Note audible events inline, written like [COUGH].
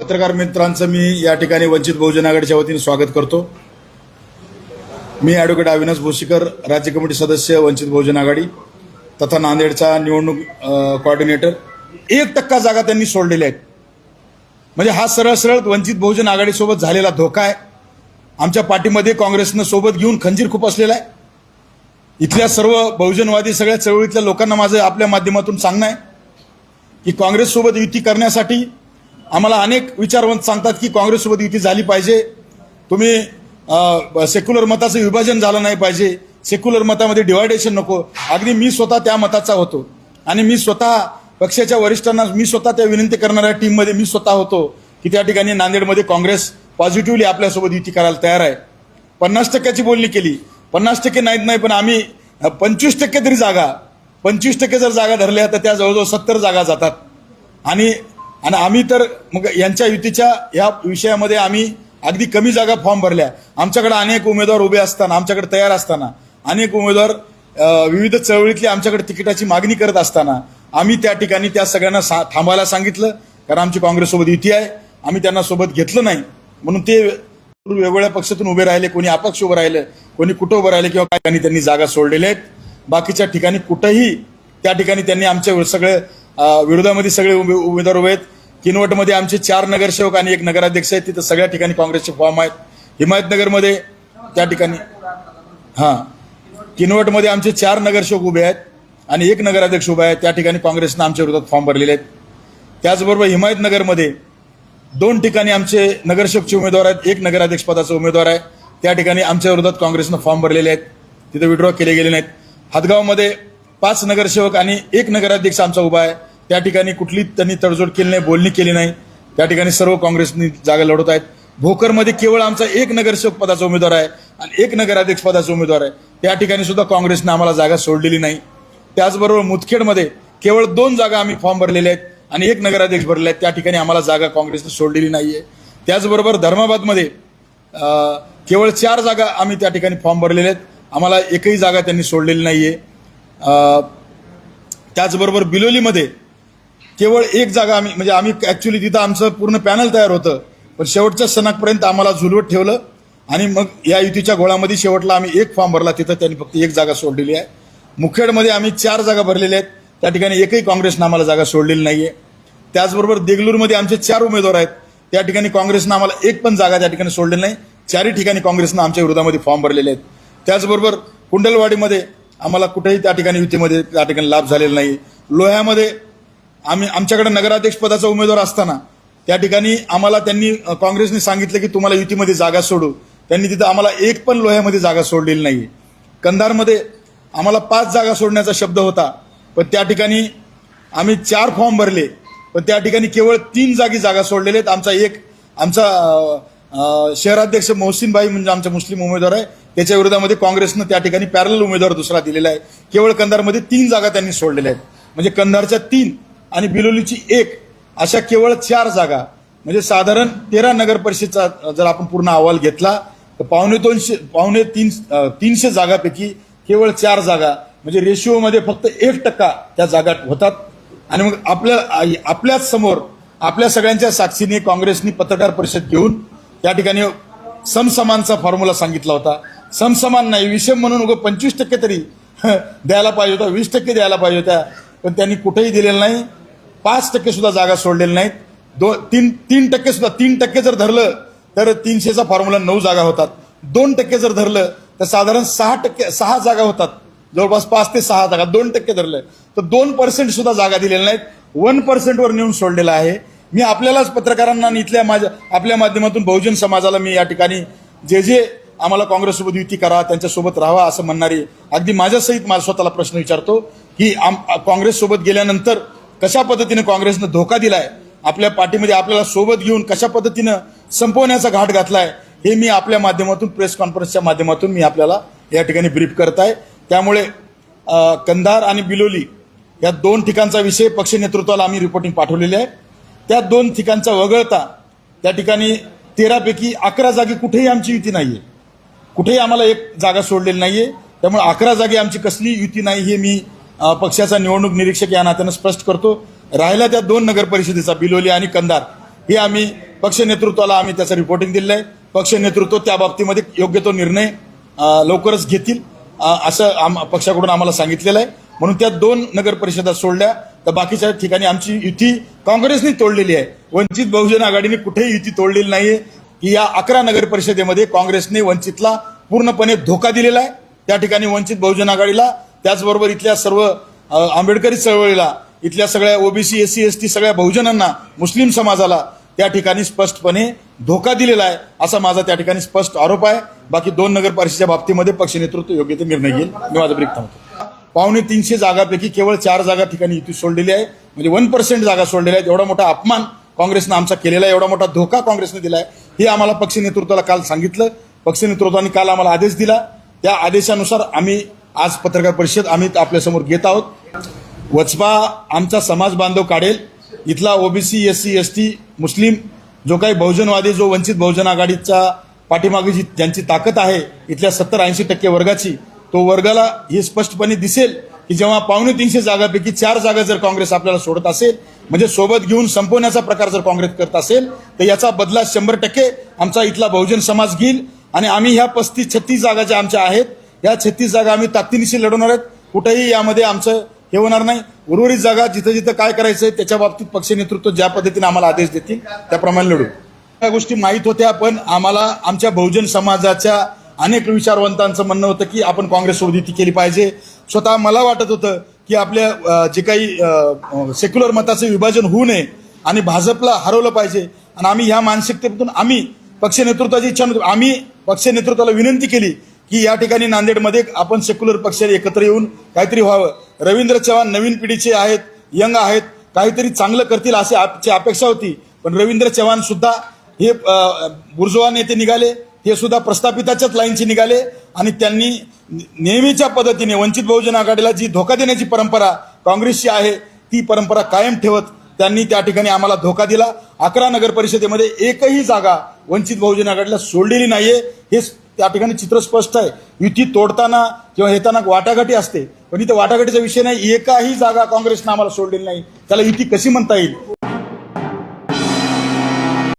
पत्रकार मित्रांचं मी या ठिकाणी वंचित बहुजन आघाडीच्या वतीने स्वागत करतो. मी ॲडव्होकेट अविनाश भोशीकर राज्य कमिटी सदस्य वंचित बहुजन आघाडी तथा नांदेडचा निवडणूक कॉर्डिनेटर एक टक्का जागा त्यांनी सोडलेल्या आहेत. म्हणजे हा सरळ सरळ वंचित बहुजन आघाडीसोबत झालेला धोका आहे. आमच्या पाठीमध्ये काँग्रेसनं सोबत घेऊन खंजीर खूप असलेला आहे. इथल्या सर्व बहुजनवादी सगळ्या चळवळीतल्या लोकांना माझं आपल्या माध्यमातून सांगणं आहे की काँग्रेससोबत युती करण्यासाठी आम्हाला अनेक विचारवंत सांगतात की काँग्रेससोबत युती झाली पाहिजे. तुम्ही सेक्युलर मताचं विभाजन झालं नाही पाहिजे. सेक्युलर मतामध्ये डिवायडेशन नको. अगदी मी स्वतः त्या मताचा होतो. आणि मी स्वतः पक्षाच्या वरिष्ठांना मी स्वतः त्या विनंती करणाऱ्या टीममध्ये मी स्वतः होतो की त्या ठिकाणी नांदेडमध्ये काँग्रेस पॉझिटिव्हली आपल्यासोबत युती करायला तयार आहे. पन्नास टक्क्याची बोलणी केली. पन्नास टक्के नाहीत नाही पण आम्ही पंचवीस टक्के तरी जागा पंचवीस टक्के जर जागा धरल्या तर त्या जवळजवळ सत्तर जागा जातात. आणि आणि आम्ही तर मग यांच्या युतीच्या या विषयामध्ये आम्ही अगदी कमी जागा फॉर्म भरल्या. आमच्याकडे अनेक उमेदवार उभे असताना आमच्याकडे तयार असताना अनेक उमेदवार विविध चळवळीतली आमच्याकडे तिकिटाची मागणी करत असताना आम्ही त्या ठिकाणी त्या सगळ्यांना सा थांबायला सांगितलं. कारण आमची काँग्रेससोबत युती आहे. आम्ही त्यांना सोबत घेतलं नाही. म्हणून ते वेगवेगळ्या पक्षातून उभे राहिले. कोणी अपक्ष उभं राहिलं कोणी कुठं उभं राहिले किंवा काही ठिकाणी त्यांनी जागा सोडलेल्या आहेत. बाकीच्या ठिकाणी कुठंही त्या ठिकाणी त्यांनी आमच्या सगळे विरोधामध्ये सगळे उमे- उमेदवार उभे आहेत. किनवटमध्ये आमचे चार नगरसेवक आणि एक नगराध्यक्ष आहेत. तिथं सगळ्या ठिकाणी काँग्रेसचे फॉर्म आहेत. हिमायतनगरमध्ये त्या ठिकाणी हां. किनवटमध्ये आमचे चार नगरसेवक उभे आहेत आणि एक नगराध्यक्ष उभे आहे. त्या ठिकाणी काँग्रेसनं आमच्या विरोधात फॉर्म भरलेले आहेत. त्याचबरोबर हिमायतनगरमध्ये दोन ठिकाणी आमचे नगरसेवकचे उमेदवार आहेत. एक नगराध्यक्ष पदाचा उमेदवार आहे. त्या ठिकाणी आमच्या विरोधात काँग्रेसनं फॉर्म भरलेले आहेत. तिथे विड्रॉ केले गेले नाहीत. हदगावमध्ये पाच नगरसेवक आणि एक नगराध्यक्ष आमचा उभा आहे. त्या ठिकाणी कुठली त्यांनी तडजोड केली नाही बोलणी केली नाही. त्या ठिकाणी सर्व काँग्रेसनी जागा लढवत आहेत. भोकरमध्ये केवळ आमचा एक नगरसेवक पदाचा उमेदवार आहे आणि एक नगराध्यक्ष पदाचा उमेदवार आहे. त्या ठिकाणी सुद्धा काँग्रेसनं आम्हाला जागा सोडलेली नाही. त्याचबरोबर मुदखेडमध्ये केवळ दोन जागा आम्ही फॉर्म भरलेले आहेत आणि एक नगराध्यक्ष भरले आहेत त्या ठिकाणी आम्हाला जागा काँग्रेसनं सोडलेली नाहीये. त्याचबरोबर धर्माबादमध्ये केवळ चार जागा आम्ही त्या ठिकाणी फॉर्म भरलेले आहेत. आम्हाला एकही जागा त्यांनी सोडलेली नाहीये. आहे त्याचबरोबर बिलोलीमध्ये केवळ एक जागा आम्ही म्हणजे आम्ही ॲक्च्युली तिथं आमचं पूर्ण पॅनल तयार होतं. पण शेवटच्या सणापर्यंत आम्हाला झुलवत ठेवलं. आणि मग या युतीच्या घोळामध्ये शेवटला आम्ही एक फॉर्म भरला. तिथं त्यांनी फक्त एक जागा सोडलेली आहे. मुखेडमध्ये आम्ही चार जागा भरलेल्या आहेत. त्या ठिकाणी एकही काँग्रेसनं आम्हाला जागा सोडलेली नाही आहे त्याचबरोबर देगलूरमध्ये आमचे चार उमेदवार आहेत. त्या ठिकाणी काँग्रेसनं आम्हाला एक पण जागा त्या ठिकाणी सोडलेली नाही. चारही ठिकाणी काँग्रेसनं आमच्या विरोधामध्ये फॉर्म भरलेले आहेत. त्याचबरोबर कुंडलवाडीमध्ये आम्हाला कुठेही त्या ठिकाणी युतीमध्ये त्या ठिकाणी लाभ झालेला नाही. लोह्यामध्ये आम्ही आमच्याकडे नगराध्यक्ष पदाचा उमेदवार असताना त्या ठिकाणी आम्हाला त्यांनी काँग्रेसने सांगितलं की तुम्हाला युतीमध्ये जागा सोडू. त्यांनी तिथं आम्हाला एक पण लोह्यामध्ये जागा सोडलेली नाही कंधारमध्ये आम्हाला पाच जागा सोडण्याचा शब्द होता. पण त्या ठिकाणी आम्ही चार फॉर्म भरले. पण त्या ठिकाणी केवळ तीन जागी जागा सोडलेले आहेत. आमचा एक आमचा शहराध्यक्ष मोहसिनभाई म्हणजे आमचा मुस्लिम उमेदवार आहे. त्याच्या विरोधामध्ये काँग्रेसनं त्या ठिकाणी पॅरल उमेदवार दुसरा दिलेला आहे. केवळ कंधारमध्ये तीन जागा त्यांनी सोडलेल्या आहेत. म्हणजे कंधारच्या तीन आणि बिलोलीची एक अशा केवळ चार जागा. म्हणजे साधारण तेरा नगर परिषदचा जर आपण पूर्ण अहवाल घेतला तर पावणे दोनशे पावणे तीन तीनशे जागापैकी केवळ चार जागा म्हणजे रेशिओमध्ये फक्त एक टक्का त्या जागा होतात. आणि मग आपल्या आपल्याच समोर आपल्या सगळ्यांच्या साक्षीने काँग्रेसनी पत्रकार परिषद घेऊन त्या ठिकाणी समसमानचा फॉर्म्युला सांगितला होता. समसमान नाही विषम म्हणून उगं पंचवीस टक्के तरी [LAUGHS] द्यायला पाहिजे होता वीस टक्के द्यायला पाहिजे होत्या. पण त्यांनी कुठेही दिलेलं नाही. पाच टक्के सुद्धा जागा सोडलेल्या नाहीत. दो तीन तीन टक्के सुद्धा तीन टक्के जर धरलं तर तीनशेचा फॉर्म्युला नऊ जागा होतात. दोन टक्के जर धरलं तर साधारण सहा टक्के सहा जागा होतात. जवळपास पाच ते सहा जागा दोन टक्के धरलं तर दोन पर्सेंट सुद्धा जागा दिलेल्या नाहीत. वन पर्सेंटवर नेऊन सोडलेला आहे. मी आपल्यालाच पत्रकारांना आणि इथल्या माझ्या आपल्या माध्यमातून बहुजन समाजाला मी या ठिकाणी जे जे आम्हाला काँग्रेससोबत युती करा त्यांच्यासोबत राहावा असं म्हणणारी अगदी माझ्यासहित मला स्वतःला प्रश्न विचारतो की आम काँग्रेससोबत गेल्यानंतर कशा पद्धतीने काँग्रेसनं धोका दिलाय आपल्या पाठीमध्ये आपल्याला सोबत घेऊन कशा पद्धतीनं संपवण्याचा घाट घातलाय हे मी आपल्या माध्यमातून प्रेस कॉन्फरन्सच्या माध्यमातून मी आपल्याला या ठिकाणी ब्रीफ करत आहे त्यामुळे कंधार आणि बिलोली या दोन ठिकाणचा विषय पक्ष नेतृत्वाला आम्ही रिपोर्टिंग पाठवलेली आहे. त्या दोन ठिकाणचा वगळता त्या ठिकाणी तेरापैकी अकरा जागी कुठेही आमची युती नाही आहे कुठेही आम्हाला एक जागा सोडलेली नाही आहे त्यामुळे अकरा जागी आमची कसली युती नाही हे मी पक्षाचा निवडणूक निरीक्षक या नात्यानं स्पष्ट करतो. राहिला त्या दोन नगर परिषदेचा बिलोली आणि कंधार. हे आम्ही पक्ष नेतृत्वाला आम्ही त्याचं रिपोर्टिंग दिलेलं आहे. पक्ष नेतृत्व त्या बाबतीमध्ये योग्य तो निर्णय लवकरच घेतील असं आम पक्षाकडून आम्हाला सांगितलेलं आहे. म्हणून त्या दोन नगर परिषदा सोडल्या. तर बाकीच्या ठिकाणी आमची युती काँग्रेसने तोडलेली आहे. वंचित बहुजन आघाडीने कुठेही युती तोडलेली नाहीये. की या अकरा नगर परिषदेमध्ये काँग्रेसने वंचितला पूर्णपणे धोका दिलेला आहे. त्या ठिकाणी वंचित बहुजन आघाडीला त्याचबरोबर इथल्या सर्व आंबेडकरी चळवळीला इथल्या सगळ्या OBC S C S T सगळ्या बहुजनांना मुस्लिम समाजाला त्या ठिकाणी स्पष्टपणे धोका दिलेला आहे असा माझा त्या ठिकाणी स्पष्ट आरोप आहे. बाकी दोन नगर परिषदेच्या बाबतीमध्ये पक्ष नेतृत्व योग्य ते निर्णय घेईल. मी माझं ब्रेक थांबतो. पावणे तीनशे जागापैकी केवळ चार जागा ठिकाणी युती सोडलेली आहे. म्हणजे वन पर्सेंट जागा सोडलेल्या आहेत. एवढा मोठा अपमान काँग्रेसनं आमचा केलेला आहे. एवढा मोठा धोका काँग्रेसनं दिला आहे हे आम्हाला पक्ष नेतृत्वाला काल सांगितलं. पक्ष नेतृत्वाने काल आम्हाला आदेश दिला. त्या आदेशानुसार आम्ही आज पत्रकार परिषद आम्ही आपल्यासमोर घेत आहोत. वचपा आमचा समाज बांधव काढेल. इथला OBC S C S T Muslim जो काही बहुजनवादी जो वंचित बहुजन आघाडीचा पाठीमागे जी ज्यांची ताकद आहे इथल्या सत्तर ऐंशी टक्के वर्गाची तो वर्गाला हे स्पष्टपणे दिसेल की जेव्हा पावणे तीनशे जागापैकी चार जागा जर काँग्रेस आपल्याला सोडत असेल म्हणजे सोबत घेऊन संपवण्याचा प्रकार जर काँग्रेस करत असेल तर याचा बदला शंभर टक्के आमचा इथला बहुजन समाज घेईल. आणि आम्ही ह्या पस्तीस छत्तीस जागा ज्या आमच्या आहेत या छत्तीस जागा आम्ही ताकदीनिशी लढवणार आहेत. कुठेही यामध्ये आमचं हे होणार नाही. उर्वरित जागा जिथं जिथं काय करायचंय त्याच्या बाबतीत पक्ष नेतृत्व ज्या पद्धतीने आम्हाला आदेश देतील त्याप्रमाणे लढू. या गोष्टी माहीत होत्या पण आम्हाला आमच्या बहुजन समाजाच्या अनेक विचारवंतांचं म्हणणं होतं की आपण काँग्रेस युती केली पाहिजे. स्वतः मला वाटत होतं की आपल्या जे काही सेक्युलर मताचं विभाजन होऊ नये आणि भाजपला हरवलं पाहिजे. आणि आम्ही ह्या मानसिकतेतून आम्ही पक्ष नेतृत्वाची इच्छा नव्हती. आम्ही पक्ष नेतृत्वाला विनंती केली की या ठिकाणी नांदेडमध्ये आपण सेक्युलर पक्ष एकत्र येऊन काहीतरी व्हावं. रवींद्र चव्हाण नवीन पिढीचे आहेत यंग आहेत काहीतरी चांगलं करतील अशी आमची अपेक्षा होती. पण रवींद्र चव्हाण सुद्धा हे बुर्जुआ नेते निघाले हे सुद्धा प्रस्थापिताच्याच लाईनचे निघाले आणि त्यांनी नेहमीच्या पद्धतीने वंचित बहुजन आघाडीला जी धोका देण्याची परंपरा काँग्रेसची आहे ती परंपरा कायम ठेवत त्यांनी त्या ठिकाणी आम्हाला धोका दिला. अकरा नगर परिषदेमध्ये एकही जागा वंचित बहुजन आघाडीला सोडलेली नाहीये. हे त्या ठिकाणी चित्र स्पष्ट आहे. युती तोडताना किंवा येताना वाटाघाटी असते. पण इथे वाटाघाटीचा विषय नाही. एकाही जागा काँग्रेसनं आम्हाला सोडलेली नाही. त्याला युती कशी म्हणता येईल?